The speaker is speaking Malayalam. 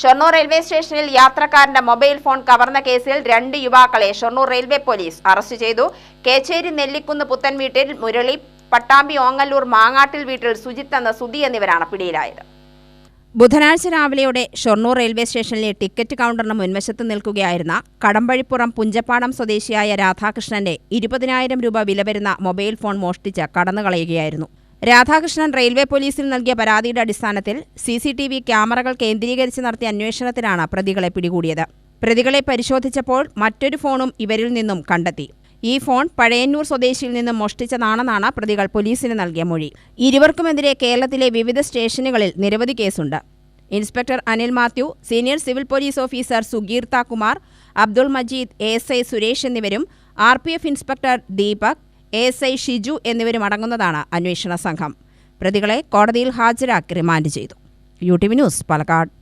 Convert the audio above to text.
ഷൊർണൂർ റെയിൽവേ സ്റ്റേഷനിൽ യാത്രക്കാരന്റെ മൊബൈൽ ഫോൺ കവർന്ന കേസിൽ രണ്ട് യുവാക്കളെ ഷൊർണൂർ റെയിൽവേ പോലീസ് അറസ്റ്റ് ചെയ്തു. കേച്ചേരി നെല്ലിക്കുന്ന് പുത്തൻ വീട്ടിൽ മുരളി പട്ടാമ്പി ഓങ്ങല്ലൂർ മാങ്ങാട്ടിൽ വീട്ടിൽ സുജിത്ത് എന്ന സുധി എന്നിവരാണ് പിടിയിലായത്. ബുധനാഴ്ച രാവിലെയോടെ ഷൊർണൂർ റെയിൽവേ സ്റ്റേഷനിലെ ടിക്കറ്റ് കൗണ്ടറിന് മുൻവശത്ത് നിൽക്കുകയായിരുന്ന കടമ്പഴിപ്പുറം പുഞ്ചപ്പാടം സ്വദേശിയായ രാധാകൃഷ്ണന്റെ ഇരുപതിനായിരം രൂപ വില വരുന്ന മൊബൈൽ ഫോൺ മോഷ്ടിച്ച് കടന്നുകളയുകയായിരുന്നു. രാധാകൃഷ്ണൻ റെയിൽവേ പോലീസിൽ നൽകിയ പരാതിയുടെ അടിസ്ഥാനത്തിൽ സി സി ടി വി ക്യാമറകൾ കേന്ദ്രീകരിച്ച് നടത്തിയ അന്വേഷണത്തിലാണ് പ്രതികളെ പിടികൂടിയത്. പ്രതികളെ പരിശോധിച്ചപ്പോൾ മറ്റൊരു ഫോണും ഇവരിൽ നിന്നും കണ്ടെത്തി. ഈ ഫോൺ പഴയന്നൂർ സ്വദേശിയിൽ നിന്നും മോഷ്ടിച്ചതാണെന്നാണ് പ്രതികൾ പോലീസിന് നൽകിയ മൊഴി. ഇരുവർക്കുമെതിരെ കേരളത്തിലെ വിവിധ സ്റ്റേഷനുകളിൽ നിരവധി കേസുണ്ട്. Inspector Anil Mathew senior civil police officer Sugeertha Kumar Abdul Majeed S I Suresh എന്നിവരും R P F inspector Deepak S I Shiju എന്നിവരും അടങ്ങുന്നതാണ് അന്വേഷണ സംഘം. പ്രതികളെ കോടതിയിൽ ഹാജരാക്കി റിമാൻഡ് ചെയ്തു. U T V news Palakkad.